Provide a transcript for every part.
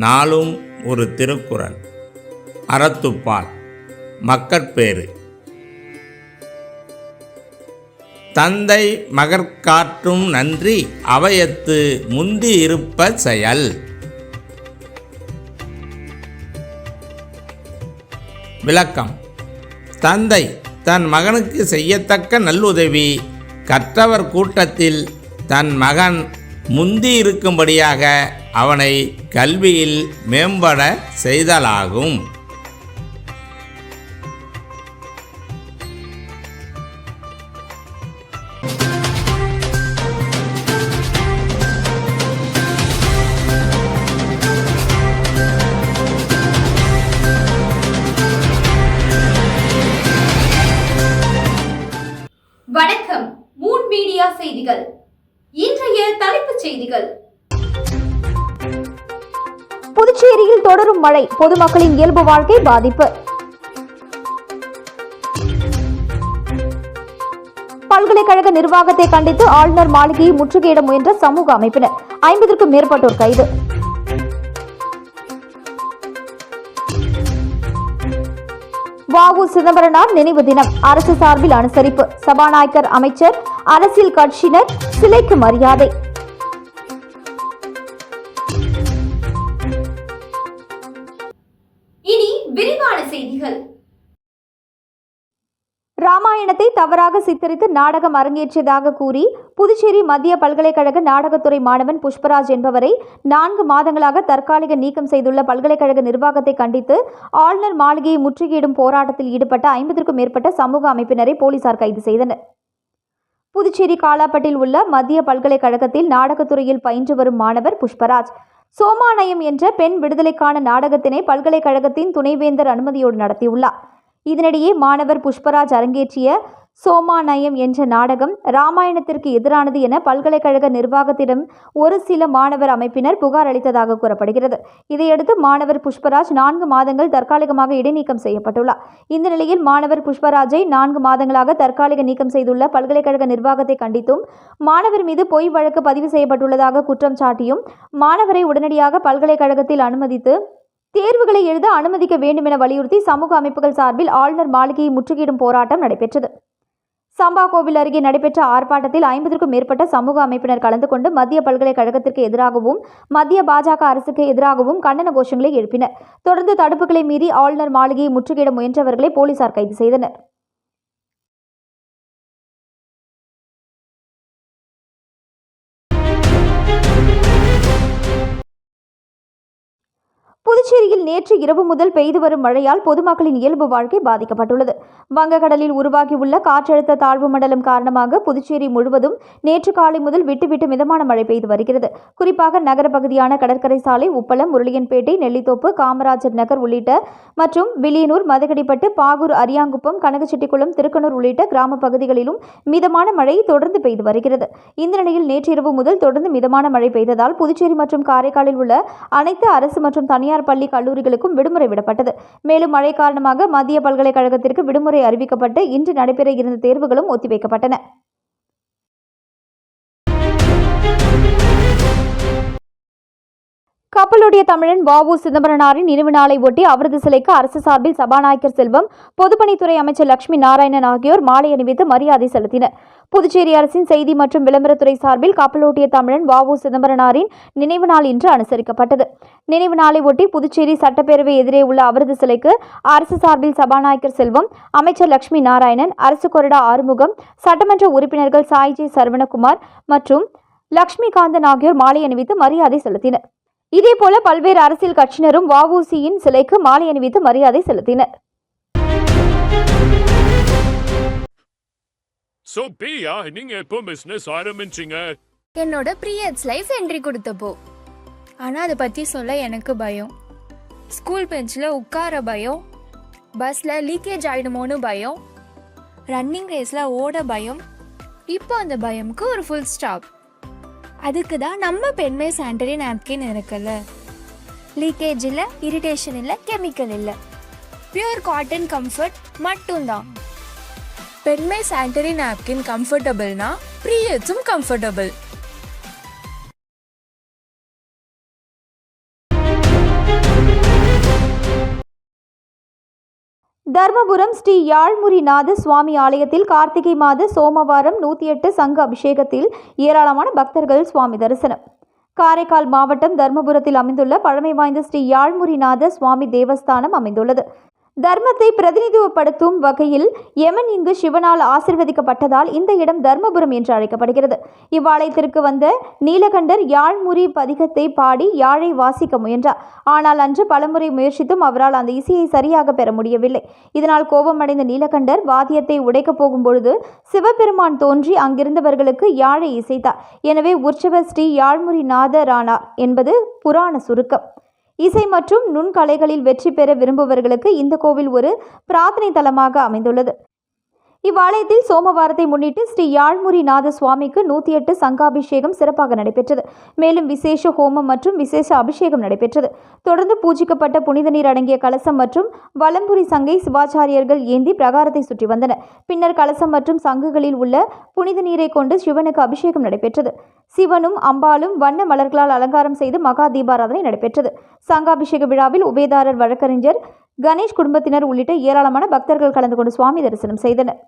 நாளும் ஒரு திருக்குறள். அறத்துப்பால். மக்கட்பேறு. தந்தை மகற்காற்றும் நன்றி அவையத்து முந்தி இருப்ப செயல். விளக்கம். தந்தை தன் மகனுக்கு செய்யத்தக்க நல்லுதவி கற்றவர் கூட்டத்தில் தன் மகன் முந்தி இருக்கும்படியாக அவனை கல்வியில் மேம்பட செய்தலாகும். வணக்கம். மூன் மீடியா செய்திகள். இன்றைய தலைப்புச் செய்திகள். புதுச்சேரியில் தொடரும் மழை. பொதுமக்களின் இயல்பு வாழ்க்கை பாதிப்பு. பல்கலைக்கழக நிர்வாகத்தை கண்டித்து ஆளுநர் மாளிகையை முற்றுகையிட முயன்ற சமூக அமைப்பினர். ஐம்பதற்கும் மேற்பட்டோர் கைது. வாவு சிதம்பரனார் நினைவு தினம். அரசு சார்பில் அனுசரிப்பு. சபாநாயகர் அமைச்சர் அரசியல் கட்சியினர் சிலைக்கு மரியாதை. விரிவான செய்திகள். ராமாயணத்தை தவறாக சித்தரித்து நாடகம் அரங்கேற்றியதாக கூறி புதுச்சேரி மத்திய பல்கலைக்கழக நாடகத்துறை மாணவன் புஷ்பராஜ் என்பவரை நான்கு மாதங்களாக தற்காலிக நீக்கம் செய்துள்ள பல்கலைக்கழக நிர்வாகத்தை கண்டித்து ஆளுநர் மாளிகையை முற்றுகையிடும் போராட்டத்தில் ஈடுபட்ட ஐம்பதற்கும் மேற்பட்ட சமூக அமைப்பினரை போலீசார் கைது செய்தனர். புதுச்சேரி காலாப்பட்டில் உள்ள மத்திய பல்கலைக்கழகத்தில் நாடகத்துறையில் பயின்று வரும் மாணவர் புஷ்பராஜ். சோமானயம் என்ற பெண் விடுதலைக்கான நாடகத்தினை பல்கலைக்கழகத்தின் துணைவேந்தர் அனுமதியோடு நடத்தியுள்ளார். இதனிடையே மாணவர் புஷ்பராஜ் அரங்கேற்றிய சோமாநயம் என்ற நாடகம் ராமாயணத்திற்கு எதிரானது என பல்கலைக்கழக நிர்வாகத்திடம் ஒரு சில மாணவர் அமைப்பினர் புகார் அளித்ததாக கூறப்படுகிறது. இதையடுத்து மாணவர் புஷ்பராஜ் நான்கு மாதங்கள் தற்காலிகமாக இடைநீக்கம் செய்யப்பட்டுள்ளார். இந்த நிலையில் மாணவர் புஷ்பராஜை நான்கு மாதங்களாக தற்காலிக நீக்கம் செய்துள்ள பல்கலைக்கழக நிர்வாகத்தை கண்டித்தும் மாணவர் மீது பொய் வழக்கு பதிவு செய்யப்பட்டுள்ளதாக குற்றம் சாட்டியும் மாணவரை உடனடியாக பல்கலைக்கழகத்தில் அனுமதித்து தேர்வுகளை எழுத அனுமதிக்க வேண்டும் என வலியுறுத்தி சமூக அமைப்புகள் சார்பில் ஆளுநர் மாளிகையை முற்றுகையிடும் போராட்டம் நடைபெற்றது. சம்பா கோவில் அருகே நடைபெற்ற ஆர்ப்பாட்டத்தில் ஐம்பதற்கும் மேற்பட்ட சமூக அமைப்பினர் கலந்து கொண்டு மத்திய பல்கலைக்கழகத்திற்கு எதிராகவும் மத்திய பாஜக அரசுக்கு எதிராகவும் கண்டன கோஷங்களை எழுப்பினர். தொடர்ந்து தடுப்புகளை மீறி ஆளுநர் மாளிகையை முற்றுகையிட முயன்றவர்களை போலீசார் கைது செய்தனர். புதுச்சேரியில் நேற்று இரவு முதல் பெய்து வரும் மழையால் பொதுமக்களின் இயல்பு வாழ்க்கை பாதிக்கப்பட்டுள்ளது. வங்கக்கடலில் உருவாகியுள்ள காற்றழுத்த தாழ்வு மண்டலம் காரணமாக புதுச்சேரி முழுவதும் நேற்று காலை முதல் விட்டுவிட்டு மிதமான மழை பெய்து வருகிறது. குறிப்பாக நகர பகுதியான கடற்கரை சாலை உப்பளம் முருளியன்பேட்டை நெல்லித்தோப்பு காமராஜர் நகர் உள்ளிட்ட மற்றும் வில்லியனூர் மதகடிப்பட்டு பாகூர் அரியாங்குப்பம் கனகச்செட்டிக்குளம் திருக்கனூர் உள்ளிட்ட கிராம பகுதிகளிலும் மிதமான மழை தொடர்ந்து பெய்து வருகிறது. இந்த நிலையில் நேற்றிரவு முதல் தொடர்ந்து மிதமான மழை பெய்ததால் புதுச்சேரி மற்றும் காரைக்காலில் உள்ள அனைத்து அரசு மற்றும் தனியார் பள்ளி கல்லூரிகளுக்கும் விடுமுறை விடப்பட்டது. மேலும் மழை காரணமாக மத்திய பல்கலைக்கழகத்திற்கு விடுமுறை அறிவிக்கப்பட்டு இன்று நடைபெற இருந்த தேர்வுகளும் ஒத்திவைக்கப்பட்டன. கப்பலுடைய தமிழன் வாவு சிதம்பரனாரின் நினைவு நாளை ஒட்டி அவரது சிலைக்கு அரசு சார்பில் சபாநாயகர் செல்வம் பொதுப்பணித்துறை அமைச்சர் லட்சுமி நாராயணன் ஆகியோர் மாலை அணிவித்து மரியாதை செலுத்தினர். புதுச்சேரி அரசின் செய்தி மற்றும் விளம்பரத்துறை சார்பில் கப்பலோட்டிய தமிழன் வாவு சிதம்பரனாரின் நினைவு நாள் இன்று அனுசரிக்கப்பட்டது. நினைவு நாளை ஒட்டி புதுச்சேரி சட்டப்பேரவை எதிரே உள்ள அவரது சிலைக்கு அரசு சார்பில் சபாநாயகர் செல்வம் அமைச்சர் லட்சுமி நாராயணன் அரசு கொறடா ஆறுமுகம் சட்டமன்ற உறுப்பினர்கள் சாய்ஜி சரவணகுமார் மற்றும் லட்சுமிகாந்தன் ஆகியோர் மாலை அணிவித்து மரியாதை செலுத்தினர். இதேபோல பல்வேறு அரசியல் கட்சியினரும் வஉசியின் சிலைக்கு மாலை அணிவித்து மரியாதை செலுத்தினர். ஸோ பியா நீங்க எப்போ பிசினஸ் ஆரம்பிச்சீங்க? என்னோட ப்ரீயட்ஸ் லைஃப் என்ட்ரி கொடுத்தப்போ. ஆனால் அதை பற்றி சொல்ல எனக்கு பயம். ஸ்கூல் பெஞ்சில் உட்கார பயம். பஸ்ஸில் லீக்கேஜ் ஆகிடுமோன்னு பயம். ரன்னிங் ரேஸில் ஓட பயம். இப்போ அந்த பயமுக்கு ஒரு ஃபுல் ஸ்டாப் அதுக்கு தான் நம்ம பெண்மை சானிடரி நாப்கின் இருக்குல்ல. லீக்கேஜ் இல்லை இரிட்டேஷன் இல்லை கெமிக்கல் இல்லை. பியூர் காட்டன் கம்ஃபர்ட் மட்டும்தான். பெண்மை சானிடரி நாப்கின் கம்ஃபர்டபுள்னா ப்ரீயட்ஸும் கம்ஃபர்டபுள் தர்மபுரம் ஸ்ரீ யாழ்முரிநாத சுவாமி ஆலயத்தில் கார்த்திகை மாத சோமவாரம் நூற்றி எட்டு சங்க அபிஷேகத்தில் ஏராளமான பக்தர்கள் சுவாமி தரிசனம். காரைக்கால் மாவட்டம் தர்மபுரத்தில் அமைந்துள்ள பழமை வாய்ந்த ஸ்ரீ யாழ்முரிநாத சுவாமி தேவஸ்தானம் அமைந்துள்ளது. தர்மத்தை பிரதிநிதித்துவப்படுத்தும் வகையில் யமன் இங்கு சிவனால் ஆசிர்வதிக்கப்பட்டதால் இந்த இடம் தர்மபுரம் என்று அழைக்கப்படுகிறது. இவ்வாலயத்திற்கு வந்த நீலகண்டர் யாழ்முறி பதிகத்தை பாடி யாழை வாசிக்க முயன்றார். ஆனால் அன்று பலமுறை முயற்சித்தும் அவரால் அந்த இசையை சரியாக பெற முடியவில்லை. இதனால் கோபமடைந்த நீலகண்டர் வாத்தியத்தை உடைக்கப் போகும் பொழுது சிவபெருமான் தோன்றி அங்கிருந்தவர்களுக்கு யாழை இசைத்தார். எனவே உற்சவர் ஸ்ரீ யாழ்முறிநாதரானார் என்பது புராண சுருக்கம். இசை மற்றும் நுண்கலைகளில் வெற்றி பெற விரும்புபவர்களுக்கு இந்த கோவில் ஒரு பிரார்த்தனை தலமாக அமைந்துள்ளது. இவ்வாலயத்தில் சோமவாரத்தை முன்னிட்டு ஸ்ரீ யாழ்முரிநாத சுவாமிக்கு நூற்றி எட்டு சங்காபிஷேகம் சிறப்பாக நடைபெற்றது. மேலும் விசேஷ ஹோமம் மற்றும் விசேஷ அபிஷேகம் நடைபெற்றது. தொடர்ந்து பூஜிக்கப்பட்ட புனித நீர் அடங்கிய கலசம் மற்றும் வலம்புரி சங்கை சிவாச்சாரியர்கள் ஏந்தி பிரகாரத்தை சுற்றி வந்தனர் பின்னர் கலசம் மற்றும் சங்குகளில் உள்ள புனித நீரை கொண்டு சிவனுக்கு அபிஷேகம் நடைபெற்றது. சிவனும் அம்பாலும் வண்ண மலர்களால் அலங்காரம் செய்து மகா தீபாராதனை நடைபெற்றது. சங்காபிஷேக விழாவில் உபேதாரர் வழக்கறிஞர் கணேஷ் குடும்பத்தினர் உள்ளிட்ட ஏராளமான பக்தர்கள் கலந்து கொண்டு சுவாமி தரிசனம் செய்தனர்.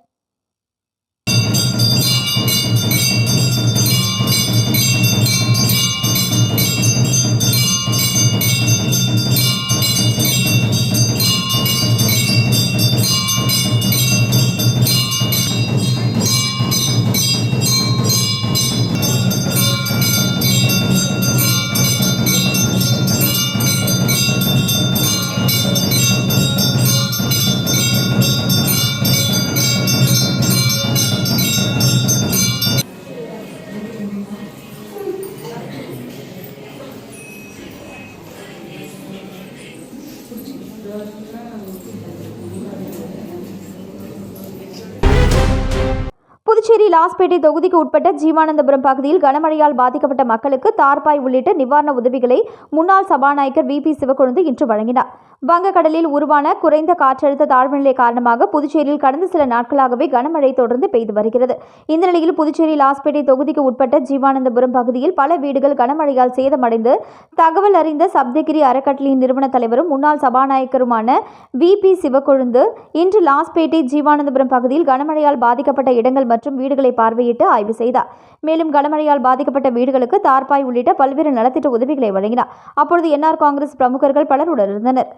லாஸ்பேட்டை தொகுதிக்கு உட்பட்ட ஜீவானந்தபுரம் பகுதியில் கனமழையால் பாதிக்கப்பட்ட மக்களுக்கு தார்பாய் உள்ளிட்ட நிவாரண உதவிகளை முன்னாள் சபாநாயகர் வி பி சிவக்கொழுந்து இன்று வழங்கினார். வங்கக்கடலில் உருவான குறைந்த காற்றழுத்த தாழ்வு நிலை காரணமாக புதுச்சேரியில் கடந்த சில நாட்களாகவே கனமழை தொடர்ந்து பெய்து வருகிறது. இந்த நிலையில் புதுச்சேரி லாஸ்பேட்டை தொகுதிக்கு உட்பட்ட ஜீவானந்தபுரம் பகுதியில் பல வீடுகள் கனமழையால் சேதமடைந்து தகவல் அறிந்த சப்தகிரி அறக்கட்டளையின் நிறுவன தலைவரும் முன்னாள் சபாநாயகருமான வி பி சிவக்கொழுந்து இன்று லாஸ்பேட்டை ஜீவானந்தபுரம் பகுதியில் கனமழையால் பாதிக்கப்பட்ட இடங்கள் மற்றும் வீடுகளை பார்வையிட்டு ஆய்வு செய்தார். மேலும் கனமழையால் பாதிக்கப்பட்ட வீடுகளுக்கு தார்பாய் உள்ளிட்ட பல்வேறு நலத்திட்ட உதவிகளை வழங்கினார். அப்பொழுது என்ஆர் காங்கிரஸ் பிரமுகர்கள் பலர் உடனிருந்தனர்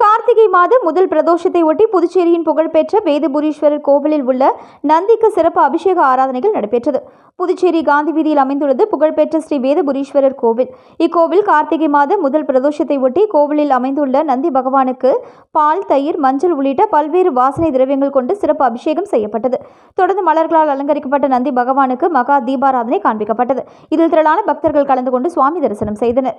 கார்த்திகை மாத முதல் பிரதோஷத்தை ஒட்டி புதுச்சேரியின் புகழ்பெற்ற வேதபுரீஸ்வரர் கோவிலில் உள்ள நந்திக்கு சிறப்பு அபிஷேக ஆராதனைகள் நடைபெற்றது. புதுச்சேரி காந்தி வீதியில் அமைந்துள்ளது புகழ்பெற்ற ஸ்ரீ வேதபுரீஸ்வரர் கோவில். இக்கோவில் கார்த்திகை மாத முதல் பிரதோஷத்தை ஒட்டி கோவிலில் அமைந்துள்ள நந்தி பகவானுக்கு பால் தயிர் மஞ்சள் உள்ளிட்ட பல்வேறு வாசனை திரவியங்கள் கொண்டு சிறப்பு அபிஷேகம் செய்யப்பட்டது. தொடர்ந்து மலர்களால் அலங்கரிக்கப்பட்ட நந்தி பகவானுக்கு மகா தீபாராதனை காண்பிக்கப்பட்டது. இதில் திரளான பக்தர்கள் கலந்து கொண்டு சுவாமி தரிசனம் செய்தனர்.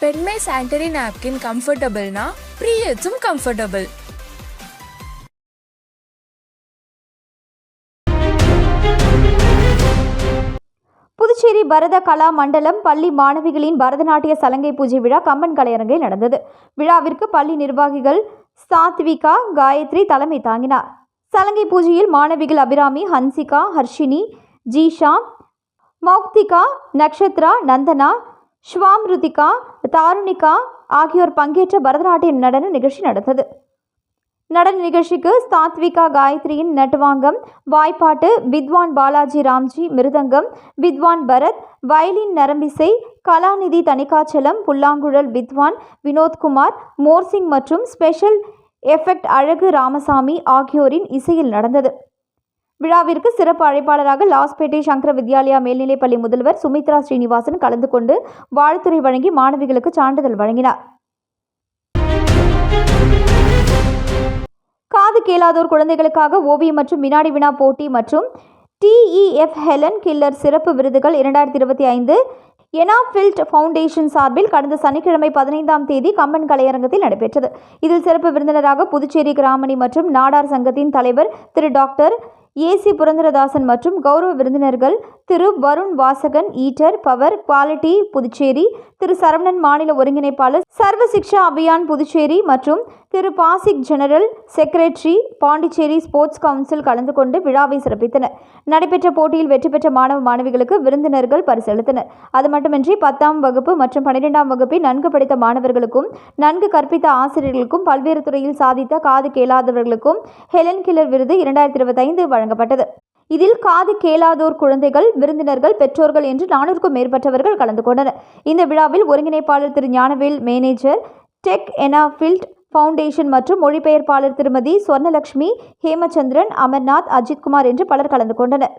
பெண்மை சானிட்டரி நாப்கின் கம்ஃபர்டபுள்னா ப்ரீயட்ஸும் கம்ஃபர்டபுள். புதுச்சேரி பரத கலா மண்டலம் பள்ளி மாணவிகளின் பரதநாட்டிய சலங்கை பூஜை விழா கம்பன் கலையரங்கில் நடந்தது. விழாவிற்கு பள்ளி நிர்வாகிகள் சாத்விகா காயத்ரி தலைமை தாங்கினார். சலங்கை பூஜையில் மாணவிகள் அபிராமி ஹன்சிகா ஹர்ஷினி ஜீஷா மௌக்திகா நக்ஷத்ரா நந்தனா ஸ்வாம்ருதிகா தாருணிகா ஆகியோர் பங்கேற்ற பரதநாட்டிய நடன நிகழ்ச்சி நடந்தது. நடன நிகழ்ச்சிக்கு சாத்விகா காயத்ரியின் நட்டுவாங்கம் வாய்ப்பாட்டு வித்வான் பாலாஜி ராம்ஜி மிருதங்கம் வித்வான் பரத் வயலின் நரம்பிசை கலாநிதி தணிகாச்சலம் புல்லாங்குழல் வித்வான் வினோத்குமார் மோர்சிங் மற்றும் ஸ்பெஷல் எஃபெக்ட் அழகு ராமசாமி ஆகியோரின் இசையில் நடந்தது. விழாவிற்கு சிறப்பு அழைப்பாளராக லாஸ்பேட்டை சங்கர வித்யாலயா மேல்நிலைப்பள்ளி முதல்வர் சுமித்ரா ஸ்ரீனிவாசன் கலந்து கொண்டு வாழ்த்துறை வழங்கி மாணவிகளுக்கு சான்றிதழ் வழங்கினார். காது கேளாதோர் குழந்தைகளுக்காக ஓவியம் மற்றும் வினாடி வினா போட்டி மற்றும் டிஇஎஃப் ஹெலன் கில்லர் சிறப்பு விருதுகள் இரண்டாயிரத்தி இருபத்தி ஐந்து எனாஃபில்ட் ஃபவுண்டேஷன் சார்பில் கடந்த சனிக்கிழமை பதினைந்தாம் தேதி கம்பன் கலையரங்கத்தில் நடைபெற்றது. இதில் சிறப்பு விருந்தினராக புதுச்சேரி கிராமணி மற்றும் நாடார் சங்கத்தின் தலைவர் திரு டாக்டர் ஏசி புரந்தரதாசன் மற்றும் கௌரவ விருந்தினர்கள் Thiru Varun Vasagan Eaton power quality Puducherry Thiru Saravanan மாநில ஒருங்கிணைப்பாளர் சர்வ சிக்ஷா அபியான் புதுச்சேரி மற்றும் Thiru PASIC general secretary Pondicherry sports council கலந்து கொண்டு விழாவை சிறப்பித்தனர். நடைபெற்ற போட்டியில் வெற்றி பெற்ற மாணவ மாணவிகளுக்கு விருந்தினர்கள் பரிசளித்தனர். அது மட்டுமின்றி பத்தாம் வகுப்பு மற்றும் பன்னிரெண்டாம் வகுப்பை நன்கு படித்த மாணவர்களுக்கும் நன்கு கற்பித்த ஆசிரியர்களுக்கும் பல்வேறு துறையில் சாதித்த காது கேளாதவர்களுக்கும் ஹெலன் கில்லர் விருது இரண்டாயிரத்தி இருபத்தைந்து வழங்கப்பட்டது. இதில் காது கேளாதோர் குழந்தைகள் விருந்தினர்கள் பெற்றோர்கள் என்று நானூறுக்கும் மேற்பட்டவர்கள் கலந்து கொண்டனர். இந்த விழாவில் ஒருங்கிணைப்பாளர் திரு ஞானவேல் மேனேஜர் டெக் எனாஃபில்ட் ஃபவுண்டேஷன் மற்றும் மொழிபெயர்ப்பாளர் திருமதி சொர்ணலட்சுமி ஹேமச்சந்திரன் அமர்நாத் அஜித்குமார் என்று பலர் கலந்து கொண்டனர்.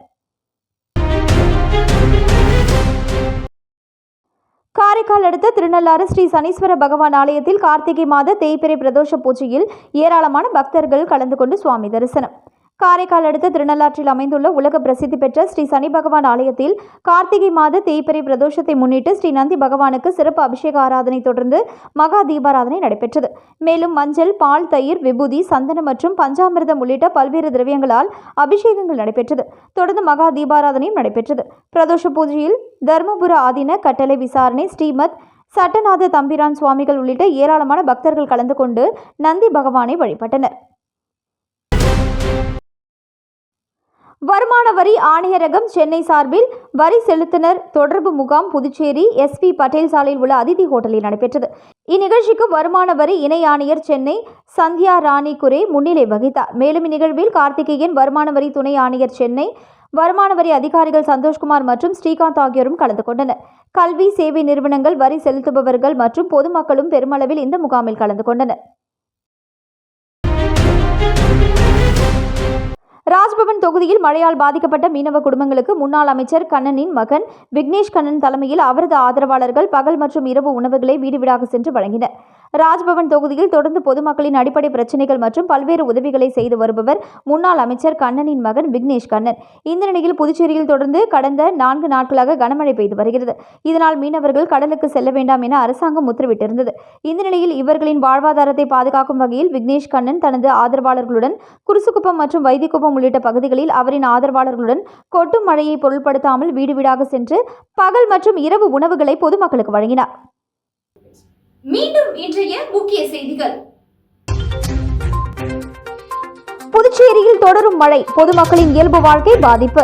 காரைக்கால் அடுத்த திருநள்ளாறு ஸ்ரீ சனீஸ்வர பகவான் ஆலயத்தில் கார்த்திகை மாத தேய்பிரை பிரதோஷ பூஜையில் ஏராளமான பக்தர்கள் கலந்து கொண்டு சுவாமி தரிசனம். காரைக்கால் அடுத்த திருநள்ளாற்றில் அமைந்துள்ள உலக பிரசித்தி பெற்ற ஸ்ரீ சனி பகவான் ஆலயத்தில் கார்த்திகை மாத தேய்பிறை பிரதோஷத்தை முன்னிட்டு ஸ்ரீ நந்தி பகவானுக்கு சிறப்பு அபிஷேக ஆராதனை தொடர்ந்து மகா தீபாராதனை நடைபெற்றது. மேலும் மஞ்சள் பால் தயிர் விபூதி சந்தனம் மற்றும் பஞ்சாமிர்தம் உள்ளிட்ட பல்வேறு திரவியங்களால் அபிஷேகங்கள் நடைபெற்றது. தொடர்ந்து மகா தீபாராதனையும் நடைபெற்றது. பிரதோஷ பூஜையில் தர்மபுர ஆதீன கட்டளை விசாரணை ஸ்ரீமத் சட்டநாத தம்பிரான் சுவாமிகள் உள்ளிட்ட ஏராளமான பக்தர்கள் கலந்து கொண்டு நந்தி பகவானை வழிபட்டனர். வருமான வரி ஆணையரகம் சென்னை சார்பில் வரி செலுத்தினர். தொடர்பு முகாம் புதுச்சேரி எஸ்பி பட்டேல் சாலையில் உள்ள அதிதி ஹோட்டலில் நடைபெற்றது. இந்நிகழ்ச்சிக்கு வருமான வரி இணை ஆணையர் சென்னை சந்தியா ராணி குரே முன்னிலை வகித்தார். மேலும் இந்நிகழ்வில் கார்த்திகேயன் வருமான வரி துணை ஆணையர் சென்னை வருமான வரி அதிகாரிகள் சந்தோஷ்குமார் மற்றும் ஸ்ரீகாந்த் ஆகியோரும் கலந்து கொண்டனர். கல்வி சேவை நிறுவனங்கள் வரி செலுத்துபவர்கள் மற்றும் பொதுமக்களும் பெருமளவில் இந்த முகாமில் கலந்து கொண்டனர். ராஜ்பவன் தொகுதியில் மழையால் பாதிக்கப்பட்ட மீனவ குடும்பங்களுக்கு முன்னாள் அமைச்சர் கண்ணனின் மகன் விக்னேஷ் கண்ணன் தலைமையில் அவரது ஆதரவாளர்கள் பகல் மற்றும் இரவு உணவுகளை வீடு வீடாக சென்று வழங்கினர். ராஜ்பவன் தொகுதியில் தொடர்ந்து பொதுமக்களின் அடிப்படை பிரச்சினைகள் மற்றும் பல்வேறு உதவிகளை செய்து வருபவர் முன்னாள் அமைச்சர் கண்ணனின் மகன் விக்னேஷ் கண்ணன். இந்த நிலையில் புதுச்சேரியில் தொடர்ந்து கடந்த நான்கு நாட்களாக கனமழை பெய்து வருகிறது. இதனால் மீனவர்கள் கடலுக்கு செல்ல வேண்டாம் என அரசாங்கம் உத்தரவிட்டிருந்தது. இந்த நிலையில் இவர்களின் வாழ்வாதாரத்தை பாதுகாக்கும் வகையில் விக்னேஷ் கண்ணன் தனது ஆதரவாளர்களுடன் குருசுக்குப்பம் மற்றும் வைத்திக்குப்பம் உள்ளிட்ட பகுதிகளில் அவரின் ஆதரவாளர்களுடன் கொட்டும் மழையை பொருட்படுத்தாமல் வீடு வீடாக சென்று பகல் மற்றும் இரவு உணவுகளை பொதுமக்களுக்கு வழங்கினார். மீண்டும் இன்றைய முக்கிய செய்திகள். புதுச்சேரியில் தொடரும் மழை பொதுமக்களின் இயல்பு வாழ்க்கை பாதிப்பு.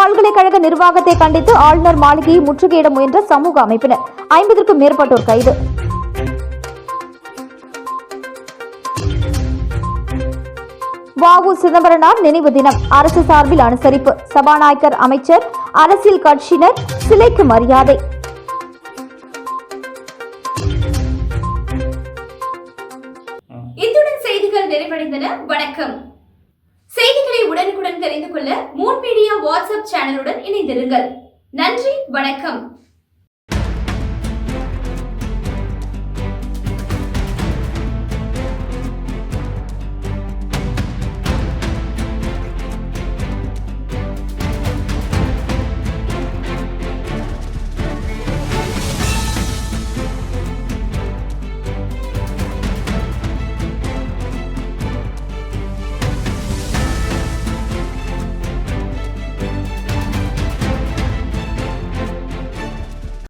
பல்கலைக்கழக நிர்வாகத்தை கண்டித்து ஆளுநர் மாளிகையை முற்றுகையிட முயன்ற சமூக அமைப்பினர் ஐம்பதற்கும் மேற்பட்டோர் கைது. வாவு சிதம்பரனார் நினைவு தினம் அரசு சார்பில் அனுசரிப்பு சபாநாயகர் அமைச்சர் அரசியல் கட்சியினர் சிலைக்கு மரியாதை.